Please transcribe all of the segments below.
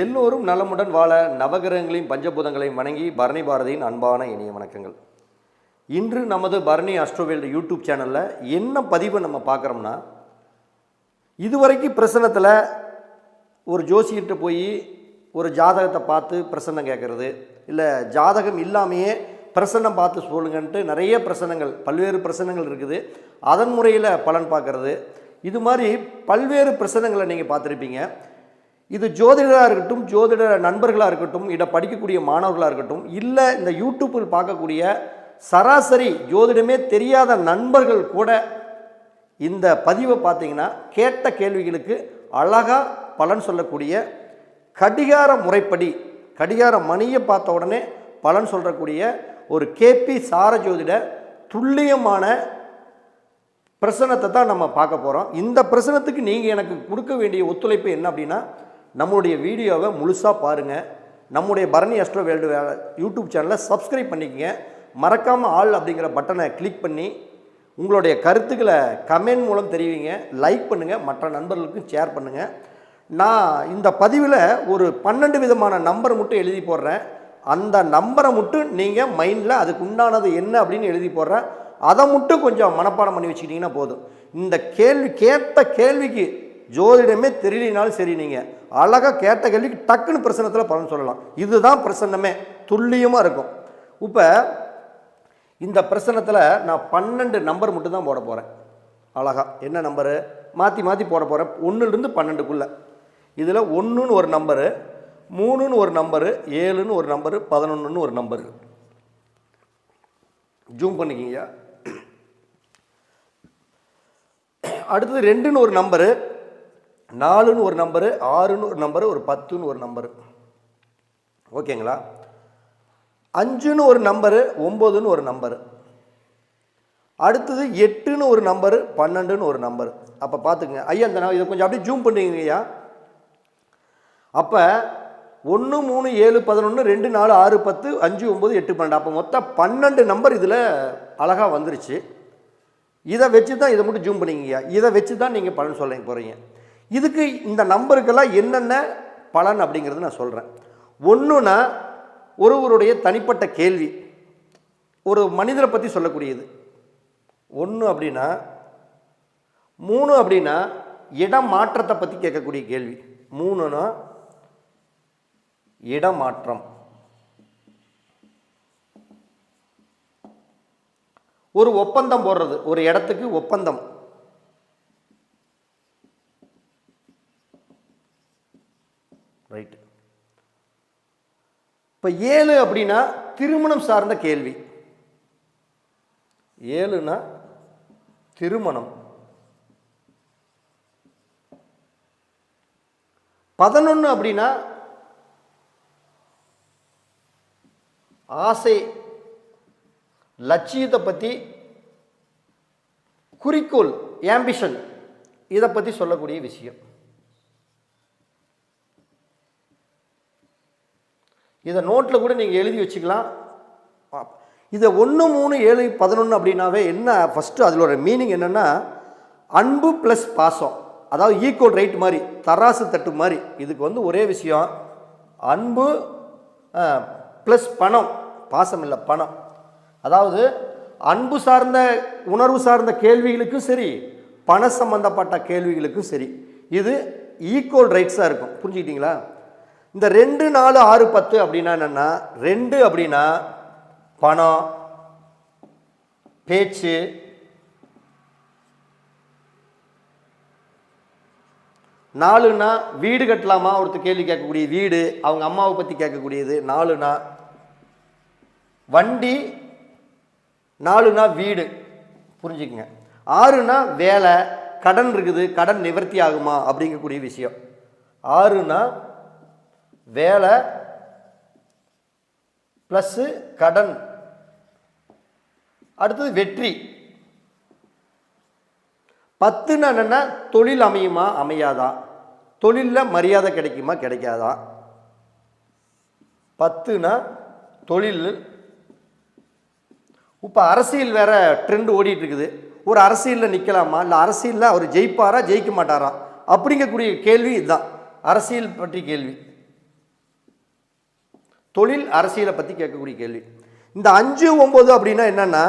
எல்லோரும் நலமுடன் வாழ நவகிரகங்களையும் பஞ்சபூதங்களையும் வணங்கி பரணி பாரதியின் அன்பான இனிய வணக்கங்கள். இன்று நமது பரணி அஸ்ட்ரோவேல்டு யூடியூப் சேனலில் என்ன பதிவு நம்ம பார்க்குறோம்னா இதுவரைக்கும் பிரசனத்தில் ஒரு ஜோசியிட்ட போய் ஒரு ஜாதகத்தை பார்த்து பிரசன்னம் கேட்குறது இல்லை ஜாதகம் இல்லாமையே பிரசன்னம் பார்த்து சொல்லுங்கன்ட்டு நிறைய பிரசனங்கள் பல்வேறு பிரசனங்கள் இருக்குது. அதன் முறையில் பலன் பார்க்கறது. இது மாதிரி பல்வேறு பிரசனங்களை நீங்கள் பார்த்துருப்பீங்க. இது ஜோதிடராக இருக்கட்டும் ஜோதிட நண்பர்களாக இருக்கட்டும் இதை படிக்கக்கூடிய மாணவர்களாக இருக்கட்டும் இல்லை இந்த யூடியூப்பில் பார்க்கக்கூடிய சராசரி ஜோதிடமே தெரியாத நண்பர்கள் கூட இந்த பதிவை பார்த்தீங்கன்னா கேட்ட கேள்விகளுக்கு அழகாக பலன் சொல்லக்கூடிய கடிகார முறைப்படி கடிகார மணியை பார்த்த உடனே பலன் சொல்லக்கூடிய ஒரு கேபி சாரஜோதிட துல்லியமான பிரசனத்தை தான் நம்ம பார்க்க போகிறோம் இந்த பிரசனத்துக்கு நீங்கள் எனக்கு கொடுக்க வேண்டிய ஒத்துழைப்பு என்ன அப்படின்னா நம்மளுடைய வீடியோவை முழுசாக பாருங்கள் நம்முடைய பரணி அஸ்ட்ரோ வேல்டு யூடியூப் சேனலை சப்ஸ்கிரைப் பண்ணிக்கங்க. மறக்காமல் ஆள் அப்படிங்கிற பட்டனை கிளிக் பண்ணி உங்களுடைய கருத்துக்களை கமெண்ட் மூலம் தெரிவிங்க. லைக் பண்ணுங்கள் மற்ற நண்பர்களுக்கும் ஷேர் பண்ணுங்கள் நான் இந்த பதிவில் ஒரு பன்னெண்டு விதமான நம்பர் மட்டும் எழுதி போடுறேன். அந்த நம்பரை மட்டும் நீங்கள் மைண்டில் அதுக்கு உண்டானது என்ன அப்படின்னு எழுதி போடுறேன். அதை மட்டும் கொஞ்சம் மனப்பாடம் பண்ணி வச்சுக்கிட்டிங்கன்னா போதும். இந்த கேள்வி கேட்ட கேள்விக்கு ஜோதிடமே தெரியலினாலும் சரி நீங்கள் அழகாக கேட்ட கேள்விக்கு டக்குன்னு பிரசனத்தில் பலன் சொல்லலாம். இதுதான் பிரசன்னமே. துல்லியமாக இருக்கும். இப்போ இந்த பிரசனத்தில் நான் பன்னெண்டு நம்பர் மட்டும் தான் போட போகிறேன் அழகா. என்ன நம்பரு மாற்றி மாற்றி போட போகிறேன் ஒன்றுலேருந்து பன்னெண்டுக்குள்ளே. இதில் ஒன்றுன்னு ஒரு நம்பரு மூணுன்னு ஒரு நம்பரு ஏழுன்னு ஒரு நம்பரு பதினொன்றுன்னு ஒரு நம்பரு ஜூம் பண்ணிக்கிங்க. அடுத்தது ரெண்டுன்னு ஒரு நம்பரு நாலுன்னு ஒரு நம்பரு ஆறுன்னு ஒரு நம்பரு ஒரு பத்துன்னு ஒரு நம்பரு. ஓகேங்களா? அஞ்சுன்னு ஒரு நம்பரு ஒம்போதுன்னு ஒரு நம்பரு. அடுத்தது எட்டுன்னு ஒரு நம்பரு பன்னெண்டுன்னு ஒரு நம்பர். அப்போ பார்த்துக்குங்க ஐயா இந்த நான் இதை கொஞ்சம் அப்படியே ஜூம் பண்ணுறீங்க ஐயா. அப்போ ஒன்று மூணு ஏழு பதினொன்று ரெண்டு நாலு ஆறு பத்து அஞ்சு ஒம்பது எட்டு பன்னெண்டு. அப்போ மொத்தம் பன்னெண்டு நம்பர் இதில் அழகாக வந்துருச்சு. இதை வச்சு தான் இதை மட்டும் ஜூம் பண்ணிக்கிங்க இதை வச்சு தான் நீங்கள் பலன் சொல்ல போகிறீங்க இதுக்கு இந்த நம்பருக்கெல்லாம் என்னென்ன பலன் அப்படிங்கிறது நான் சொல்கிறேன் ஒன்றுனா ஒருவருடைய தனிப்பட்ட கேள்வி. ஒரு மனிதரை பற்றி சொல்லக்கூடியது. ஒன்று அப்படின்னா மூணு அப்படின்னா இடம் மாற்றத்தை பற்றி கேட்கக்கூடிய கேள்வி. மூணுனா இடமாற்றம் ஒரு ஒப்பந்தம் போடுறது. ஒரு இடத்துக்கு ஒப்பந்தம். ரைட் இப்போ ஏழு அப்படின்னா திருமணம் சார்ந்த கேள்வி. ஏழுனா திருமணம். பதினொன்று அப்படின்னா ஆசை. லட்சியத்தை பற்றி குறிக்கோள் ஆம்பிஷன் இதை பற்றி சொல்லக்கூடிய விஷயம். இதை நோட்டில் கூட நீங்கள் எழுதி வச்சுக்கலாம். இதை ஒன்று மூணு ஏழு பதினொன்று அப்படின்னாவே என்ன ஃபஸ்ட்டு அதிலோட மீனிங் என்னென்னா அன்பு ப்ளஸ் பாசம். அதாவது ஈக்குவல் ரைட் மாதிரி தராசு தட்டு மாதிரி. இதுக்கு வந்து ஒரே விஷயம். அன்பு ப்ளஸ் பணம். பாசம் இல்லை பணம். அதாவது அன்பு சார்ந்த உணர்வு சார்ந்த கேள்விகளுக்கும் சரி பண சம்பந்தப்பட்ட கேள்விகளுக்கும் சரி இது ஈக்குவல் ரைட்ஸாக இருக்கும். புரிஞ்சுக்கிட்டீங்களா? இந்த ரெண்டு நாலு ஆறு பத்து அப்படின்னா என்னென்னா ரெண்டு அப்படின்னா பணம் பேச்சு நாலுனா வீடு கட்டலாமா? ஒருத்தர் கேள்வி கேட்கக்கூடிய வீடு அவங்க அம்மாவை பற்றி கேட்கக்கூடியது நாலுனா வண்டி நாலுனா வீடு. புரிஞ்சுக்குங்க. ஆறுனா வேலை கடன் இருக்குது கடன் நிவர்த்தி ஆகுமா? அப்படிங்கக்கூடிய விஷயம். ஆறுனா வேலை ப்ளஸ்ஸு கடன். அடுத்தது வெற்றி. பத்துன்னு என்னென்னா தொழில் அமையுமா? அமையாதா. தொழிலில் மரியாதை கிடைக்குமா? கிடைக்காதா. பத்துனா தொழில். இப்போ அரசியல் வேறு ட்ரெண்ட் ஓடிட்டுருக்குது. ஒரு அரசியலில் நிற்கலாமா இல்லை அரசியலில் அவர் ஜெயிப்பாரா? ஜெயிக்க மாட்டாரா? அப்படிங்கக்கூடிய கேள்வி இதுதான். அரசியல் பற்றி கேள்வி. தொழில் அரசியலை பற்றி கேட்கக்கூடிய கேள்வி. இந்த அஞ்சு ஒம்பது அப்படின்னா என்னென்னா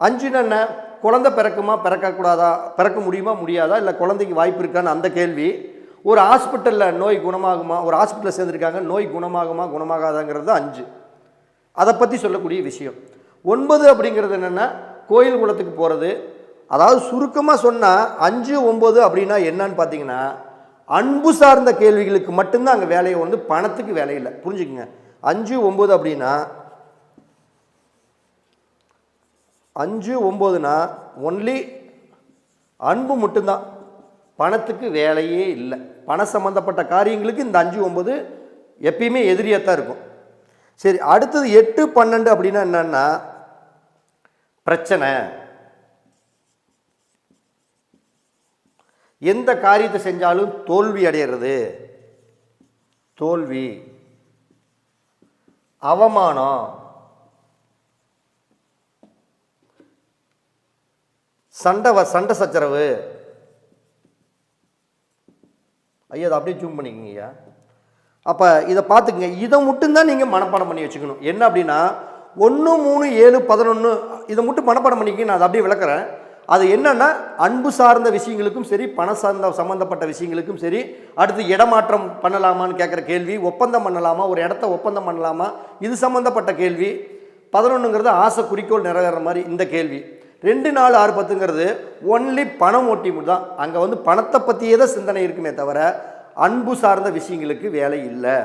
அஞ்சுன்னு என்ன? குழந்தை பிறக்குமா பிறக்கக்கூடாதா? பிறக்க முடியுமா முடியாதா? இல்லை குழந்தைக்கு வாய்ப்பு இருக்கான்னு அந்த கேள்வி. ஒரு ஹாஸ்பிட்டலில் நோய் குணமாகுமா? ஒரு ஹாஸ்பிட்டலில் சேர்ந்துருக்காங்க நோய் குணமாகுமா குணமாகாதாங்கிறது அஞ்சு. அதை பற்றி சொல்லக்கூடிய விஷயம். ஒன்பது அப்படிங்கிறது என்னென்னா கோயில் குளத்துக்கு போகிறது அதாவது சுருக்கமாக சொன்னால் அஞ்சு ஒம்பது அப்படின்னா என்னன்னு பார்த்தீங்கன்னா அன்பு சார்ந்த கேள்விகளுக்கு மட்டும்தான் அங்கே வேலையை வந்து பணத்துக்கு வேலை இல்லை. புரிஞ்சுக்குங்க. அஞ்சு ஒம்பது அப்படின்னா அஞ்சு ஒம்போதுனா ஒன்லி அன்பு மட்டும்தான். பணத்துக்கு வேலையே இல்லை. பண சம்மந்தப்பட்ட காரியங்களுக்கு இந்த அஞ்சு ஒம்பது எப்பயுமே எதிரியாக தான் இருக்கும். சரி அடுத்தது எட்டு பன்னெண்டு அப்படின்னா என்னன்னா பிரச்சனை. எந்த காரியத்தை செஞ்சாலும் தோல்வி அடையிறது. தோல்வி. அவமானம். சண்டை வ- சண்டை சச்சரவு. ஐயா அதை அப்படியே ஜூம் பண்ணிக்கங்க ஐயா அப்போ இதை பார்த்துக்குங்க. இதை மட்டும்தான் நீங்கள் மனப்பாடம் பண்ணி வச்சுக்கணும். என்ன அப்படின்னா ஒன்று மூணு ஏழு பதினொன்று இதை மட்டும் மனப்பாடம் பண்ணிக்கி நான் அதை அப்படியே விளக்குறேன். அது என்னென்னா அன்பு சார்ந்த விஷயங்களுக்கும் சரி பண சார்ந்த சம்மந்தப்பட்ட விஷயங்களுக்கும் சரி அடுத்து இடமாற்றம் பண்ணலாமான்னு கேட்குற கேள்வி ஒப்பந்தம் பண்ணலாமா ஒரு இடத்த ஒப்பந்தம் பண்ணலாமா இது சம்மந்தப்பட்ட கேள்வி. பதினொன்றுங்கிறது ஆசை குறிக்கோள் நிறைவேற மாதிரி இந்த கேள்வி. ரெண்டு நாலு ஆறு பத்துங்கிறது ஒன்லி பணம் ஓட்டி தான். அங்கே வந்து பணத்தை பற்றியே தான் சிந்தனை இருக்குமே தவிர அன்பு சார்ந்த விஷயங்களுக்கு வேலை இல்லை.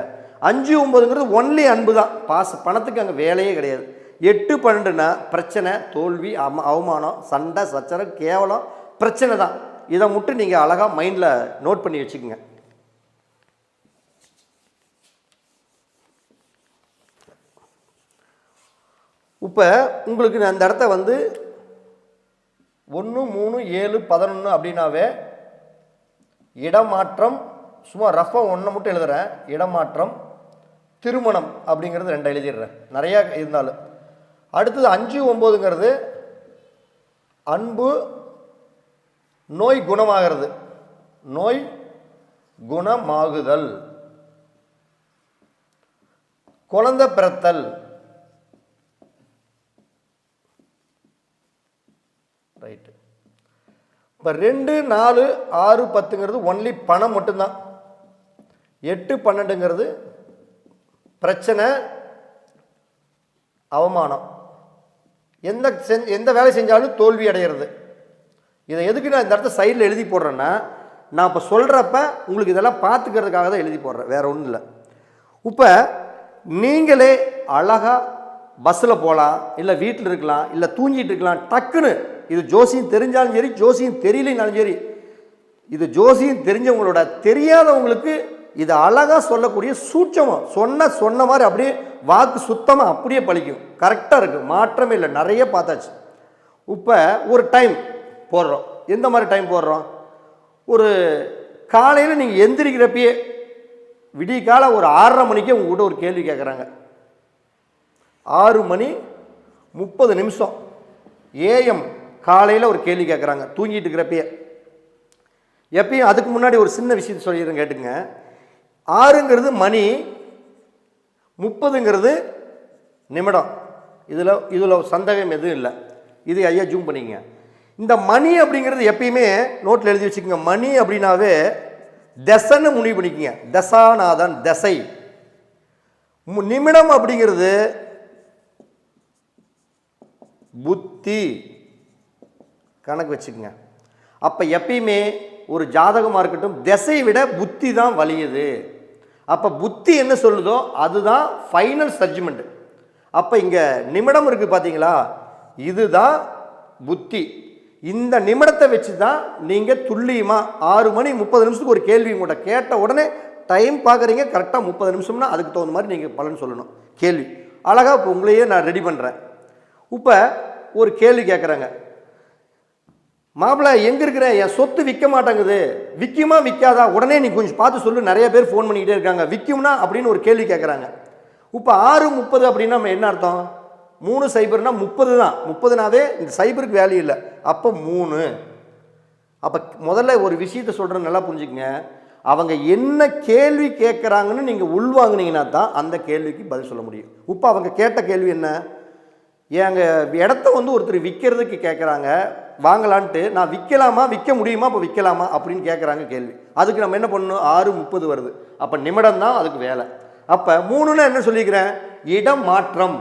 அஞ்சு ஒம்பதுங்கிறது ஒன்லி அன்பு தான். பாச பணத்துக்கு அங்கே வேலையே கிடையாது. எட்டு பன்னெண்டுனா பிரச்சனை தோல்வி அம அவமானம் சண்டை சச்சரம் கேவலம் பிரச்சனை தான். இதை மட்டும் நீங்கள் அழகாக மைண்டில் நோட் பண்ணி வச்சுக்கோங்க. இப்போ உங்களுக்கு நான் அந்த இடத்த வந்து ஒன்று மூணு ஏழு பதினொன்று அப்படின்னாவே இடமாற்றம் சும்மா ரஃபாக ஒன்றை மட்டும் எழுதுகிறேன் இடமாற்றம் திருமணம் அப்படிங்கிறது ரெண்டு எழுதிடுறேன். நிறையா இருந்தாலும். அடுத்தது அஞ்சு ஒம்போதுங்கிறது அன்பு நோய் குணமாகிறது. நோய் குணமாகுதல். குழந்த பிறத்தல். ரைட்டு இப்போ ரெண்டு நாலு ஆறு பத்துங்கிறது ஒன்லி பணம் மட்டும்தான். எட்டு பன்னெண்டுங்கிறது பிரச்சனை அவமானம். எந்த செஞ் எந்த வேலை செஞ்சாலும் தோல்வி அடைகிறது இதை எதுக்கு நான் இந்த இடத்த சைடில் எழுதி போடுறேன்னா நான் இப்போ சொல்கிறப்ப உங்களுக்கு இதெல்லாம் பார்த்துக்கிறதுக்காக தான் எழுதி போடுறேன். வேற ஒன்றும் இல்லை. இப்போ நீங்களே அழகாக பஸ்ஸில் போகலாம் இல்லை வீட்டில் இருக்கலாம் இல்லை தூங்கிட்டு இருக்கலாம் டக்குன்னு இது ஜோசியம் தெரிஞ்சாலும் சரி ஜோசியம் தெரியலனாலும் சரி இது ஜோசியம் தெரிஞ்சவங்களோட தெரியாதவங்களுக்கு இது அழகாக சொல்லக்கூடிய சூட்சமம். சொன்ன சொன்ன மாதிரி அப்படியே வாக்கு சுத்தமாக அப்படியே பழிக்கும். கரெக்டாக இருக்குது மாற்றமே இல்லை. நிறைய பார்த்தாச்சு. இப்போ ஒரு டைம் போடுறோம். எந்த மாதிரி டைம் போடுறோம்? ஒரு காலையில் நீங்கள் எந்திரிக்கிறப்பயே விடிய காலை ஒரு ஆறரை மணிக்கே உங்ககிட்ட ஒரு கேள்வி கேட்குறாங்க ஆறு மணி முப்பது நிமிஷம். ஏஎம் காலையில் ஒரு கேள்வி கேட்குறாங்க தூங்கிட்டு இருக்கிறப்பயே. எப்பயும் அதுக்கு முன்னாடி ஒரு சின்ன விஷயத்தை சொல்லிடுறேன் கேட்டுங்க ஆறுங்கிறது மணி முப்பதுங்கிறது நிமிடம். இதில் இதில் சந்தேகம் எதுவும் இல்லை. இது ஐயா ஜூம் பண்ணிங்க இந்த மணி அப்படிங்கிறது எப்பயுமே நோட்டில் எழுதி வச்சுக்கோங்க. மணி அப்படின்னாவே தசன்னு முடிவு பண்ணிக்கோங்க. தசாநாதன் தசை. மு- நிமிடம் அப்படிங்கிறது புத்தி. கணக்கு வச்சுக்கோங்க. அப்போ எப்பயுமே ஒரு ஜாதகமாக இருக்கட்டும் திசை விட புத்தி தான் வலியுது. அப்போ புத்தி என்ன சொல்லுதோ அதுதான் ஃபைனல் ஜட்ஜ்மெண்ட் அப்போ இங்கே நிமிடம் இருக்குது பார்த்தீங்களா இதுதான் புத்தி. இந்த நிமிடத்தை வச்சு தான் நீங்கள் துல்லியமாக ஆறு மணி முப்பது நிமிஷத்துக்கு ஒரு கேள்வி கூட கேட்ட உடனே டைம் பார்க்குறீங்க கரெக்டாக முப்பது நிமிஷம்னா அதுக்கு தகுந்த மாதிரி நீங்கள் பலன் சொல்லணும். கேள்வி. அழகாக இப்போ உங்களையே நான் ரெடி பண்ணுறேன் இப்போ ஒரு கேள்வி கேட்குறாங்க மாப்பிள்ளை எங்கே இருக்கிற? என் சொத்து விற்க மாட்டேங்குது. விற்குமா விற்காதா உடனே நீ கொஞ்சம் பார்த்து சொல்லு. நிறைய பேர் ஃபோன் பண்ணிக்கிட்டே இருக்காங்க. விற்கும்னா அப்படின்னு ஒரு கேள்வி கேட்குறாங்க இப்போ ஆறு முப்பது அப்படின்னா நம்ம என்ன அர்த்தம்? மூணு சைபர்னால் முப்பது தான். முப்பதுனாவே இந்த சைபருக்கு வேல்யூ இல்லை. அப்போ மூணு. அப்போ முதல்ல ஒரு விஷயத்த சொல்கிறேன் நல்லா புரிஞ்சுக்கங்க. அவங்க என்ன கேள்வி கேட்குறாங்கன்னு நீங்கள் உள்வாங்கினீங்கன்னா தான் அந்த கேள்விக்கு பதில் சொல்ல முடியும். இப்போ அவங்க கேட்ட கேள்வி என்ன? எங்கள் இடத்த வந்து ஒருத்தர் விற்கிறதுக்கு கேட்குறாங்க வாங்கலான்ட்டு நான் விற்கலாமா விற்க முடியுமா அப்போ விற்கலாமா அப்படின்னு கேட்குறாங்க கேள்வி. அதுக்கு நம்ம என்ன பண்ணணும்? ஆறு முப்பது வருது. அப்போ நிமிடம் தான் அதுக்கு வேலை. அப்போ மூணுன்னு என்ன சொல்லிக்கிறேன்? இடம் மாற்றம்.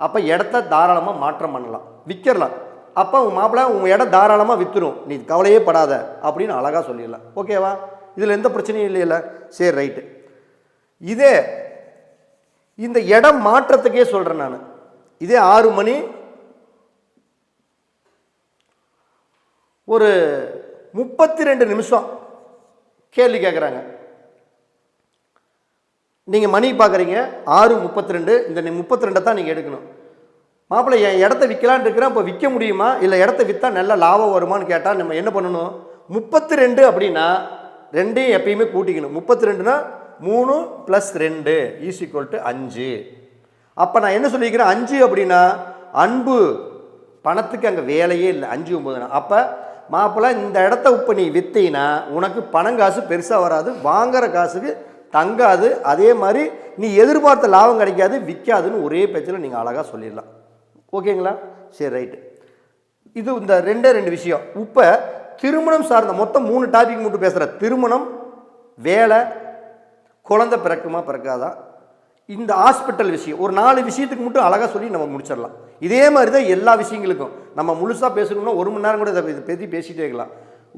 அப்போ இடத்த தாராளமாக மாற்றம் பண்ணலாம். விற்கிறலாம் அப்போ உங்கள் மாப்பிள்ளை உங்கள் இடம் தாராளமாக விற்றுரும் நீ கவலையே படாத அப்படின்னு அழகாக சொல்லிடலாம். ஓகேவா இதில் எந்த பிரச்சனையும் இல்லையில சரி ரைட்டு இதே இந்த இடம் மாற்றத்துக்கே சொல்கிறேன் நான். இதே ஆறு மணி ஒரு முப்பத்தி ரெண்டு நிமிஷம் கேள்வி கேட்குறாங்க நீங்கள் மணி பார்க்குறீங்க ஆறு முப்பத்தி ரெண்டு இந்த முப்பத்தி ரெண்டை தான் நீங்கள் எடுக்கணும். மாப்பிள்ளை என் இடத்த விற்கலான்னு இருக்கிறேன் இப்போ விற்க முடியுமா? இல்லை இடத்த விற்றா நல்ல லாபம் வருமான்னு கேட்டால் நம்ம என்ன பண்ணணும்? முப்பத்தி ரெண்டு அப்படின்னா ரெண்டையும் எப்பயுமே கூட்டிக்கணும். முப்பத்தி ரெண்டுனா மூணு ப்ளஸ் ரெண்டு ஈஸ் ஈக்குவல் டு அஞ்சு. அப்போ நான் என்ன சொல்லியிருக்கிறேன் அஞ்சு அப்படின்னா அன்பு பணத்துக்கு அங்கே வேலையே இல்லை. அஞ்சு ஒம்பதுனா அப்போ மாப்பிள்ளை இந்த இடத்த இப்போ நீ விற்றீங்கன்னா உனக்கு பணம் காசு பெருசாக வராது வாங்குகிற காசுக்கு தங்காது. அதே மாதிரி நீ எதிர்பார்த்த லாபம் கிடைக்காது விற்காதுன்னு ஒரே பேச்சில் நீங்கள் அழகாக சொல்லிடலாம். ஓகேங்களா? சரி ரைட்டு இது இந்த ரெண்டே ரெண்டு விஷயம். இப்போ திருமணம் சார்ந்த மொத்தம் மூணு டாபிக் மட்டும் பேசுகிற திருமணம் வேலை குழந்தை பிறக்குமா பிறக்காதான் இந்த ஹாஸ்பிட்டல் விஷயம். ஒரு நாலு விஷயத்துக்கு மட்டும் அழகாக சொல்லி நம்ம முடிச்சிடலாம். இதே மாதிரி தான் எல்லா விஷயங்களுக்கும். நம்ம முழுசாக பேசணும்னா ஒரு மணி நேரம் கூட இதை இதை பற்றி பேசிகிட்டே இருக்கலாம்.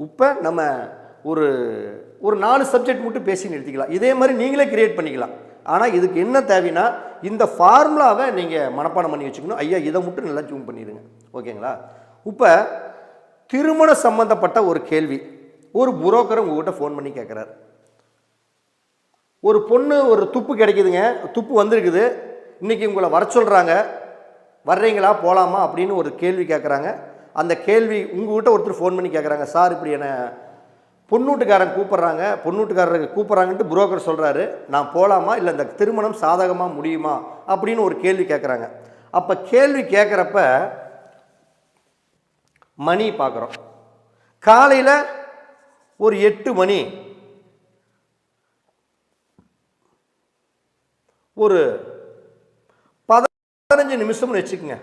இப்போ நம்ம ஒரு ஒரு நாலு சப்ஜெக்ட் மட்டும் பேசி நிறுத்திக்கலாம். இதே மாதிரி நீங்களே கிரியேட் பண்ணிக்கலாம். ஆனால் இதுக்கு என்ன தேவைன்னா இந்த ஃபார்முலாவை நீங்கள் மனப்பாடம் பண்ணி வச்சுக்கணும். ஐயா இதை மட்டும் நல்லா ஜூம் பண்ணிடுங்க. ஓகேங்களா? இப்போ திருமண சம்மந்தப்பட்ட ஒரு கேள்வி. ஒரு புரோக்கர் உங்கள்கிட்ட ஃபோன் பண்ணி கேட்குறாரு ஒரு பொண்ணு ஒரு துப்பு கிடைக்குதுங்க. துப்பு வந்திருக்குது. இன்றைக்கி உங்களை வர சொல்கிறாங்க வர்றீங்களா? போகலாமா அப்படின்னு ஒரு கேள்வி கேட்குறாங்க அந்த கேள்வி உங்ககிட்ட ஒருத்தர் ஃபோன் பண்ணி கேட்குறாங்க சார் இப்படி என்னை பொண்ணூட்டுக்காரன் கூப்பிட்றாங்க. பொண்ணூட்டுக்காரருக்கு கூப்பிட்றாங்கன்ட்டு புரோக்கர் சொல்கிறாரு நான் போகலாமா இல்லை இந்த திருமணம் சாதகமாக முடியுமா? அப்படின்னு ஒரு கேள்வி கேட்குறாங்க அப்போ கேள்வி கேட்குறப்ப மணி பார்க்குறோம் காலையில் ஒரு எட்டு மணி ஒரு பதினஞ்சு நிமிஷம்னு வச்சுக்கோங்க.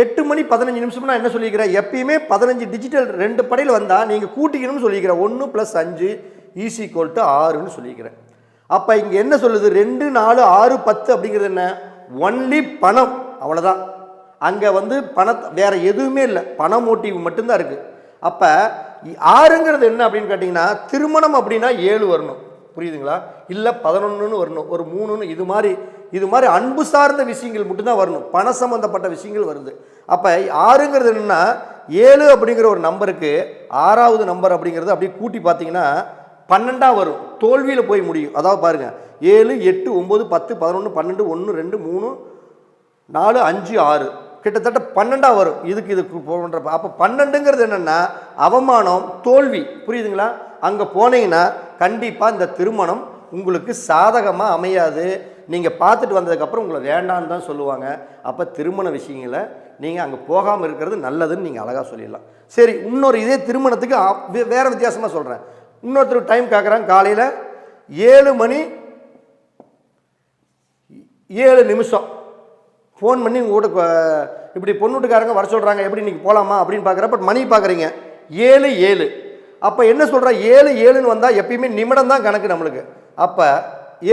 எட்டு மணி பதினஞ்சு நிமிஷம்னா என்ன சொல்லிக்கிறேன் எப்பயுமே பதினஞ்சு டிஜிட்டல் ரெண்டு படையில் வந்தால் நீங்கள் கூட்டிக்கணும்னு சொல்லிக்கிறேன் ஒன்று ப்ளஸ் அஞ்சு ஈஸி டு ஆறுன்னு சொல்லிக்கிறேன் அப்போ இங்கே என்ன சொல்லுது? ரெண்டு நாலு ஆறு பத்து அப்படிங்கிறது என்ன? ஒன்லி பணம். அவ்வளோதான் அங்கே வந்து பணத்தை வேறு எதுவுமே இல்லை. பண மோட்டிவ் மட்டும்தான் இருக்குது அப்போ ஆறுங்கிறது என்ன அப்படின்னு கேட்டிங்கன்னா திருமணம் அப்படின்னா ஏழு வரணும். புரியுதுங்களா? இல்லை பதினொன்றுன்னு வரணும். ஒரு மூணுன்னு இது மாதிரி இது மாதிரி அன்பு சார்ந்த விஷயங்கள் மட்டும்தான் வரணும். பண சம்மந்தப்பட்ட விஷயங்கள் வருது. அப்போ ஆறுங்கிறது என்னென்னா ஏழு அப்படிங்கிற ஒரு நம்பருக்கு ஆறாவது நம்பர் அப்படிங்கிறது அப்படியே கூட்டி பார்த்தீங்கன்னா பன்னெண்டாக வரும். தோல்வியில் போய் முடியும். அதாவது பாருங்கள் ஏழு எட்டு ஒம்பது பத்து பதினொன்று பன்னெண்டு ஒன்று ரெண்டு மூணு நாலு அஞ்சு ஆறு. கிட்டத்தட்ட பன்னெண்டாக வரும். இதுக்கு இதுக்கு போன்றப்ப அப்போ பன்னெண்டுங்கிறது என்னென்னா அவமானம் தோல்வி. புரியுதுங்களா? அங்கே போனீங்கன்னா கண்டிப்பாக இந்த திருமணம் உங்களுக்கு சாதகமாக அமையாது. நீங்கள் பார்த்துட்டு வந்ததுக்கப்புறம் உங்களை வேண்டான்னு தான் சொல்லுவாங்க. அப்போ திருமண விஷயங்களை நீங்கள் அங்கே போகாமல் இருக்கிறது நல்லதுன்னு நீங்கள் அழகாக சொல்லிடலாம். சரி இன்னொரு இதே திருமணத்துக்கு வேறு வேற வித்தியாசமாக சொல்கிறேன் இன்னொருத்தர் டைம் கேட்குறாங்க காலையில் ஏழு மணி ஏழு நிமிஷம். ஃபோன் பண்ணி உங்கள் கூட இப்படி பொண்ணுட்டுக்காரங்க வர சொல்கிறாங்க எப்படி நீங்கள் போகலாமா அப்படின்னு பார்க்குறப்ப மணி பார்க்குறீங்க ஏழு ஏழு. அப்போ என்ன சொல்கிறா ஏழு ஏழுன்னு வந்தால் எப்பயுமே நிமிடம் தான் கணக்கு நம்மளுக்கு. அப்போ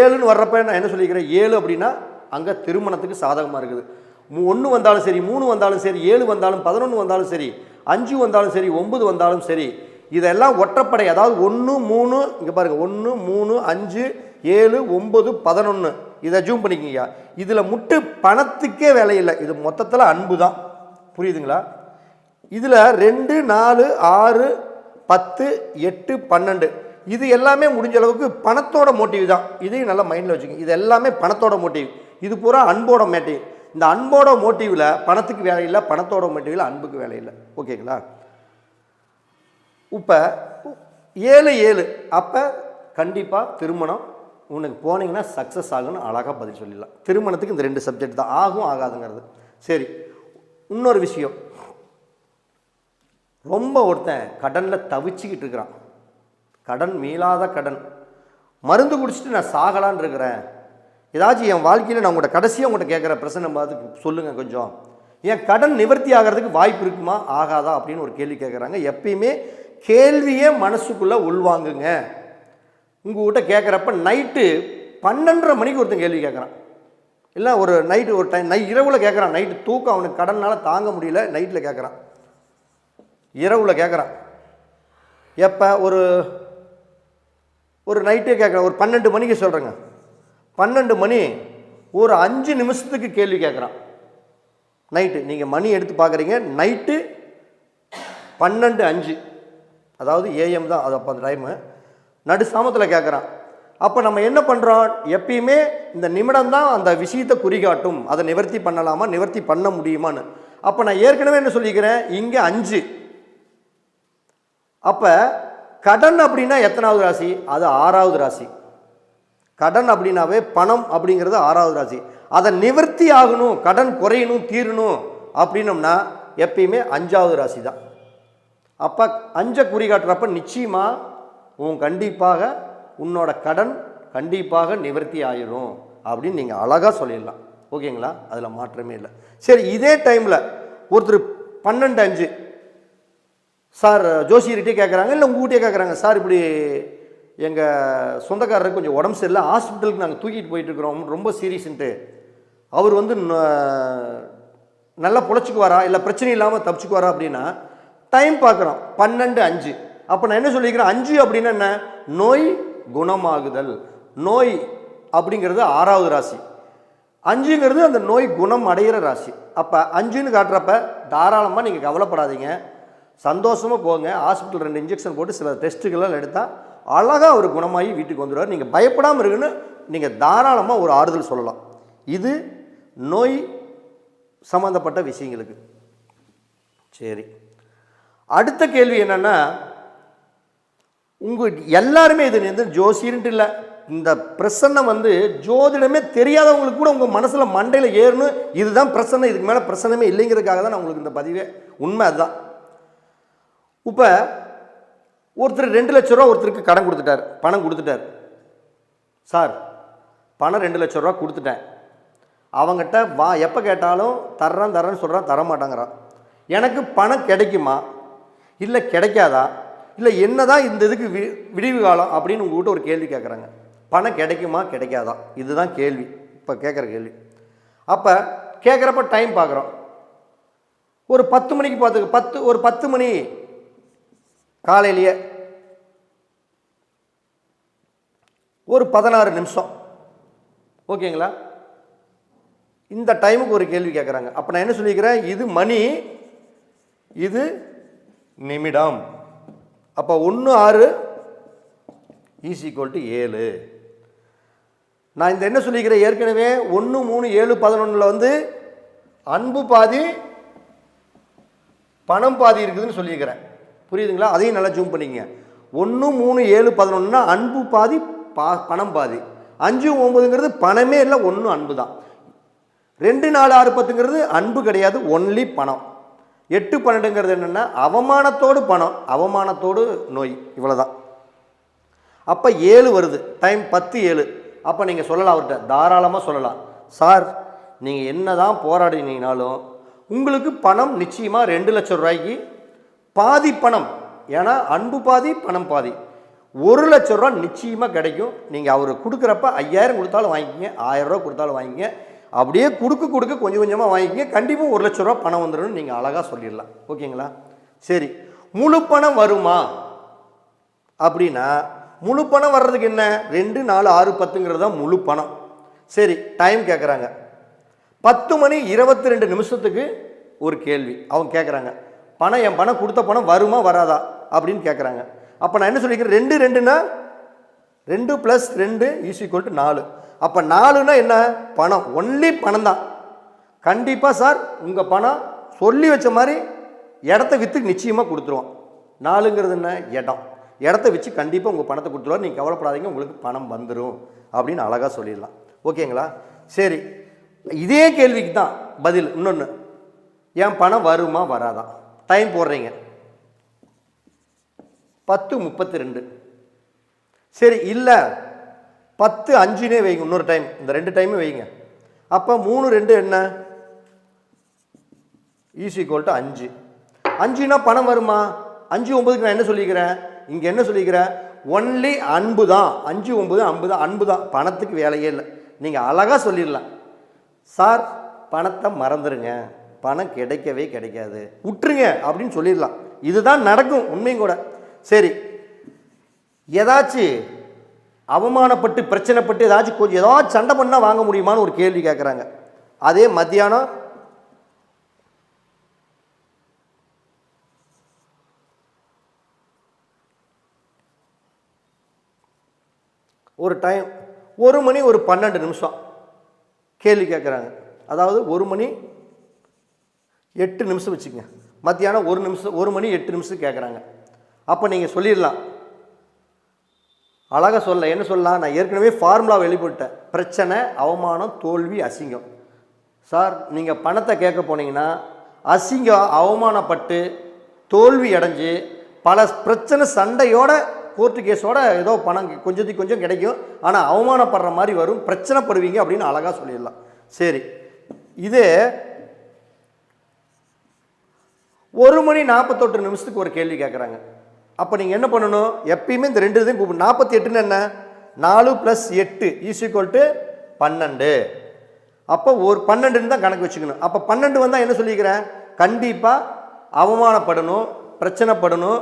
ஏழுன்னு வர்றப்ப நான் என்ன சொல்லிக்கிறேன்? ஏழு அப்படின்னா அங்கே திருமணத்துக்கு சாதகமாக இருக்குது. ஒன்று வந்தாலும் சரி மூணு வந்தாலும் சரி ஏழு வந்தாலும் பதினொன்று வந்தாலும் சரி அஞ்சு வந்தாலும் சரி ஒம்பது வந்தாலும் சரி இதெல்லாம் ஒற்றைப்படை. அதாவது ஒன்று மூணு இங்கே பாருங்கள் ஒன்று மூணு அஞ்சு ஏழு ஒம்பது பதினொன்று இதை ஜூம் பண்ணிக்கிங்க இதில் முட்டு பணத்துக்கே வேலை இல்லை. இது மொத்தத்தில் அன்பு தான் புரியுதுங்களா? இதில் ரெண்டு நாலு ஆறு பத்து எட்டு பன்னெண்டு. இது எல்லாமே முடிஞ்ச அளவுக்கு பணத்தோட மோட்டிவ் தான். இதையும் நல்லா மைண்டில் வச்சுக்கோங்க. இது எல்லாமே பணத்தோட மோட்டிவ் இது பூரா அன்போட மோட்டிவ் இந்த அன்போட மோட்டிவில் பணத்துக்கு வேலை இல்லை பணத்தோட மோட்டிவில் அன்புக்கு வேலை இல்லை. ஓகேங்களா? இப்போ ஏழு ஏழு. அப்போ கண்டிப்பாக திருமணம் உனக்கு போனீங்கன்னா சக்ஸஸ் ஆகும்னு அழகாக பதில் சொல்லிடலாம். திருமணத்துக்கு இந்த ரெண்டு சப்ஜெக்ட் தான். ஆகும் ஆகாதுங்கிறது. சரி இன்னொரு விஷயம். ரொம்ப ஒருத்தன் கடனில் தவிச்சிக்கிட்டு இருக்கிறான். கடன் மீளாத கடன். மருந்து குடிச்சிட்டு நான் சாகலான் இருக்கிறேன். ஏதாச்சும் என் வாழ்க்கையில் நான் உங்கள்கிட்ட கடைசியாக உங்கள்கிட்ட கேட்குற பிரச்சனை பார்த்து சொல்லுங்கள் கொஞ்சம். என் கடன் நிவர்த்தி ஆகிறதுக்கு வாய்ப்பு இருக்குமா ஆகாதா அப்படின்னு ஒரு கேள்வி கேட்குறாங்க எப்பயுமே கேள்வியே மனசுக்குள்ளே உள்வாங்குங்க. உங்ககிட்ட கேட்குறப்ப நைட்டு பன்னெண்டரை மணிக்கு ஒருத்தன் கேள்வி கேட்குறான். இல்லை ஒரு நைட்டு ஒரு டைம் நை இரவில் கேட்குறான். நைட்டு தூக்கம் அவனுக்கு கடனால் தாங்க முடியல நைட்டில் கேட்குறான். இரவில் கேட்குறான். எப்போ? ஒரு ஒரு நைட்டே கேட்குறான். ஒரு பன்னெண்டு மணிக்கு சொல்கிறேங்க பன்னெண்டு மணி ஒரு அஞ்சு நிமிஷத்துக்கு கேள்வி கேட்குறான். நைட்டு நீங்கள் மணி எடுத்து பார்க்குறீங்க நைட்டு பன்னெண்டு அஞ்சு. அதாவது ஏஎம் தான். அது அப்போ அந்த டைமு நடு சாமத்தில் கேட்குறான் அப்போ நம்ம என்ன பண்ணுறோம் எப்பயுமே இந்த நிமிடம் தான் அந்த விஷயத்தை குறிகாட்டும். அதை நிவர்த்தி பண்ணலாமா? நிவர்த்தி பண்ண முடியுமான்னு. அப்போ நான் ஏற்கனவே என்ன சொல்லிக்கிறேன்? இங்கே அஞ்சு. அப்போ கடன் அப்படின்னா எத்தனாவது ராசி? அது ஆறாவது ராசி. கடன் அப்படின்னாவே பணம் அப்படிங்கிறது ஆறாவது ராசி. அதை நிவர்த்தி ஆகணும் கடன் குறையணும் தீரணும் அப்படின்னம்னா எப்பயுமே அஞ்சாவது ராசி தான். அப்போ அஞ்சை குறிகாட்டுறப்ப நிச்சயமாக உன் கண்டிப்பாக உன்னோட கடன் கண்டிப்பாக நிவர்த்தி ஆயிரும் அப்படின்னு நீங்கள் அழகாக சொல்லிடலாம். ஓகேங்களா? அதில் மாற்றமே இல்லை. சரி இதே டைமில் ஒருத்தர் பன்னெண்டு அஞ்சு. சார் ஜோசியர்கிட்டே கேட்குறாங்க இல்லை உங்ககிட்டே கேட்குறாங்க சார் இப்படி எங்கள் சொந்தக்காரருக்கு கொஞ்சம் உடம்பு சரியில்லை ஹாஸ்பிட்டலுக்கு நாங்கள் தூக்கிட்டு போயிட்டுருக்கிறோம் ரொம்ப சீரியஸ்ன்ட்டு. அவர் வந்து நல்லா பொழைச்சிக்குவாரா இல்லை பிரச்சனை இல்லாமல் தப்பிச்சுக்குவாரா அப்படின்னா டைம் பார்க்குறோம் பன்னெண்டு அஞ்சு. அப்போ நான் என்ன சொல்லியிருக்கிறேன் அஞ்சு அப்படின்னா என்ன? நோய் குணமாகுதல். நோய் அப்படிங்கிறது ஆறாவது ராசி. அஞ்சுங்கிறது அந்த நோய் குணம் அடைகிற ராசி. அப்போ அஞ்சுன்னு காட்டுறப்ப தாராளமாக நீங்கள் கவலைப்படாதீங்க. சந்தோஷமாக போங்க. ஹாஸ்பிட்டல் ரெண்டு இன்ஜெக்ஷன் போட்டு சில டெஸ்ட்டுகள்லாம் எடுத்தால் அழகாக அவர் குணமாகி வீட்டுக்கு வந்துடுவார் நீங்கள் பயப்படாமல் இருக்குன்னு நீங்கள் தாராளமாக ஒரு ஆறுதல் சொல்லலாம். இது நோய் சம்மந்தப்பட்ட விஷயங்களுக்கு. சரி. அடுத்த கேள்வி என்னென்னா உங்கள் எல்லாருமே இது வந்து ஜோசியர்ன்ட்டு இல்லை. இந்த பிரசன்னை வந்து ஜோதிடமே தெரியாதவங்களுக்கு கூட உங்கள் மனசில் மண்டையில் ஏறணும் இதுதான் பிரச்சனை இதுக்கு மேலே பிரசனமே இல்லைங்கிறதுக்காக தான் நான் உங்களுக்கு இந்த பதிவே. உண்மை அதுதான். இப்போ ஒருத்தர் ரெண்டு லட்ச ரூபா ஒருத்தருக்கு கடன் கொடுத்துட்டார். பணம் கொடுத்துட்டார். சார் பணம் ரெண்டு லட்ச ரூபா கொடுத்துட்டேன். அவங்ககிட்ட வா எப்போ கேட்டாலும் தர்றேன் தர்றேன்னு சொல்கிறான் தர மாட்டாங்கிறான் எனக்கு பணம் கிடைக்குமா? இல்லை கிடைக்காதா? இல்லை என்ன தான் இந்த இதுக்கு வி விடிவு காலம் அப்படின்னு உங்கள்கிட்ட ஒரு கேள்வி கேட்குறாங்க. பணம் கிடைக்குமா கிடைக்காதா? இதுதான் கேள்வி. இப்போ கேட்குற கேள்வி. அப்போ கேட்குறப்ப டைம் பார்க்குறோம். ஒரு பத்து மணிக்கு பார்த்து பத்து ஒரு பத்து மணி காலையிலேயே ஒரு பதினாறு நிமிஷம். ஓகேங்களா? இந்த டைமுக்கு ஒரு கேள்வி கேட்குறாங்க. அப்போ நான் என்ன சொல்லிக்கிறேன்? இது மணி இது நிமிடம். அப்போ ஒன்று ஆறு ஈஸ் ஈக்குவல் டு ஏழு. நான் இந்த என்ன சொல்லிக்கிறேன்? ஏற்கனவே ஒன்று மூணு ஏழு பதினொன்றில் வந்து அன்பு பாதி பணம் பாதி இருக்குதுன்னு சொல்லியிருக்கிறேன் புரியுதுங்களா? அதையும் நல்லா ஜூம் பண்ணிக்கங்க. ஒன்று மூணு ஏழு பதினொன்றுனா அன்பு பாதி பா பணம் பாதி. அஞ்சு ஒம்பதுங்கிறது பணமே இல்லை ஒன்று அன்பு தான் ரெண்டு நாலு ஆறு பத்துங்கிறது அன்பு கிடையாது ஒன்லி பணம். எட்டு பன்னெண்டுங்கிறது என்னென்னா அவமானத்தோடு பணம் அவமானத்தோடு நோய் இவ்வளோதான் அப்போ ஏழு வருது டைம் பத்து ஏழு. அப்போ நீங்கள் சொல்லலாம் அவர்கிட்ட தாராளமாக சொல்லலாம். சார் நீங்கள் என்ன தான் போராடினீங்கனாலும் உங்களுக்கு பணம் நிச்சயமாக ரெண்டு லட்சம் ரூபாய்க்கு பாதி பணம் ஏன்னா அன்பு பாதி பணம் பாதி. ஒரு லட்ச ரூபா நிச்சயமாக கிடைக்கும். நீங்கள் அவர் கொடுக்குறப்ப ஐயாயிரம் கொடுத்தாலும் வாங்கிக்கங்க ஆயிரம் ரூபா கொடுத்தாலும் வாங்கிக்கங்க. அப்படியே கொடுக்க கொடுக்க கொஞ்சம் கொஞ்சமாக வாங்கிக்கிங்க. கண்டிப்பாக ஒரு லட்ச ரூபா பணம் வந்துடும் நீங்கள் அழகாக சொல்லிடலாம். ஓகேங்களா? சரி. முழு பணம் வருமா? அப்படின்னா முழு பணம் வர்றதுக்கு என்ன? ரெண்டு நாலு ஆறு பத்துங்கிறது தான் முழு பணம். சரி டைம் கேட்குறாங்க பத்து மணி இருபத்தி ரெண்டு நிமிஷத்துக்கு ஒரு கேள்வி. அவங்க கேட்குறாங்க பணம் என் பணம் கொடுத்த பணம் வருமா வராதா? அப்படின்னு கேட்குறாங்க அப்போ நான் என்ன சொல்லிக்கிறேன்? ரெண்டு ரெண்டுன்னா ரெண்டு ப்ளஸ் ரெண்டு ஈஸ் ஈக்குவல் டு நாலு. அப்போ நாலுனா என்ன? பணம். ஒன்லி பணம் தான் கண்டிப்பாக சார் உங்கள் பணம் சொல்லி வச்ச மாதிரி இடத்த விற்று நிச்சயமாக கொடுத்துருவோம் நாலுங்கிறது என்ன? இடம். இடத்த வச்சு கண்டிப்பாக உங்கள் பணத்தை கொடுத்துருவோம் நீங்கள் கவலைப்படாதீங்க உங்களுக்கு பணம் வந்துடும் அப்படின்னு அழகாக சொல்லிடலாம். ஓகேங்களா? சரி. இதே கேள்விக்கு தான் பதில். இன்னொன்று என் பணம் வருமா? வராதா? டைம் போடுறீங்க. பத்து முப்பத்தி ரெண்டு. சரி இல்லை. பத்து அஞ்சுனே வைங்க இன்னொரு டைம் இந்த ரெண்டு டைமும் வைங்க. அப்போ மூணு ரெண்டு என்ன? E ஈஸி டு அஞ்சு. அஞ்சுனா பணம் வருமா? அஞ்சு ஒம்பதுக்கு நான் என்ன சொல்லிக்கிறேன்? இங்கே என்ன சொல்லிக்கிறேன்? ஒன்லி அன்பு தான். அஞ்சு ஒம்பது ஐம்பது அன்பு தான். பணத்துக்கு வேலையே இல்லை. நீங்கள் அழகாக சொல்லிடலாம். சார் பணத்தை மறந்துடுங்க பணம் கிடைக்கவே கிடைக்காது. விட்டுருங்க அப்படின்னு சொல்லிடலாம். இதுதான் நடக்கும் உண்மையும் கூட. சரி. ஏதாச்சும் அவமானப்பட்டு பிரச்சனைப்பட்டு ஏதாச்சும் கொஞ்சம் ஏதாச்சும் சண்டை பண்ணால் வாங்க முடியுமான்னு ஒரு கேள்வி கேட்குறாங்க அதே மத்தியானம் ஒரு டைம் ஒரு மணி ஒரு பன்னெண்டு நிமிஷம் கேள்வி கேட்குறாங்க அதாவது ஒரு மணி எட்டு நிமிஷம் வச்சுக்கோங்க. மத்தியானம் ஒரு நிமிஷம் ஒரு மணி எட்டு நிமிஷம் கேட்குறாங்க அப்போ நீங்கள் சொல்லிடலாம். அழகாக சொல்ல என்ன சொல்லலாம்? நான் ஏற்கனவே ஃபார்முலா வெளிப்பட்டேன் பிரச்சனை அவமானம் தோல்வி அசிங்கம். சார் நீங்கள் பணத்தை கேட்க போனீங்கன்னா அசிங்கம் அவமானப்பட்டு தோல்வி அடைஞ்சு பல பிரச்சனை சண்டையோட கோர்ட்டு கேஸோட ஏதோ பணம் கொஞ்சத்துக்கு கொஞ்சம் கிடைக்கும். ஆனால் அவமானப்படுற மாதிரி வரும். பிரச்சனைப்படுவீங்க அப்படின்னு அழகாக சொல்லிடலாம். சரி. இது ஒரு மணி நாற்பத்தெட்டு நிமிஷத்துக்கு ஒரு கேள்வி கேட்குறாங்க அப்போ நீங்கள் என்ன பண்ணணும்? எப்பயுமே இந்த ரெண்டு இதையும் கூப்பிடணும் நாற்பத்தி எட்டுன்னு என்ன? நாலு ப்ளஸ் எட்டு ஈஸ்வல் டு பன்னெண்டு. அப்போ ஒரு பன்னெண்டுன்னு தான் கணக்கு வச்சுக்கணும். அப்போ பன்னெண்டு வந்தால் என்ன சொல்லிக்கிறேன்? கண்டிப்பாக அவமானப்படணும் பிரச்சனைப்படணும்.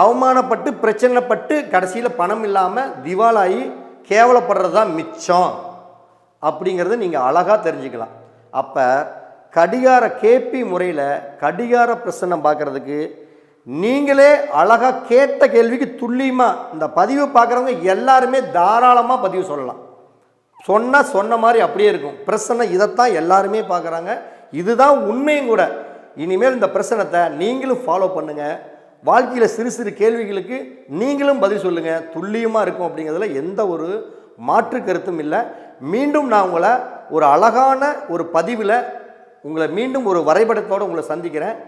அவமானப்பட்டு பிரச்சனைப்பட்டு கடைசியில் பணம் இல்லாமல் திவாலாகி கேவலப்படுறது தான் மிச்சம். அப்படிங்கிறத நீங்கள் அழகாக தெரிஞ்சுக்கலாம். அப்போ கடிகார கேபி முறையில் கடிகார பிரச்சனை பார்க்குறதுக்கு நீங்களே அழகாக கேட்ட கேள்விக்கு துல்லியமாக இந்த பதிவு பார்க்குறவங்க எல்லாருமே தாராளமாக பதிவு சொல்லலாம். சொன்னால் சொன்ன மாதிரி அப்படியே இருக்கும். பிரச்சனை இதைத்தான் எல்லாருமே பார்க்குறாங்க. இதுதான் உண்மையும் கூட. இனிமேல் இந்த பிரச்சனத்தை நீங்களும் ஃபாலோ பண்ணுங்கள் வாழ்க்கையில் சிறு சிறு கேள்விகளுக்கு நீங்களும் பதில் சொல்லுங்கள் துல்லியமாக இருக்கும் அப்படிங்கிறதுல எந்த ஒரு மாற்று கருத்தும் இல்லை. மீண்டும் நான் உங்களை ஒரு அழகான ஒரு பதிவில் உங்களை மீண்டும் ஒரு வரைபடத்தோடு உங்களை சந்திக்கிறேன்.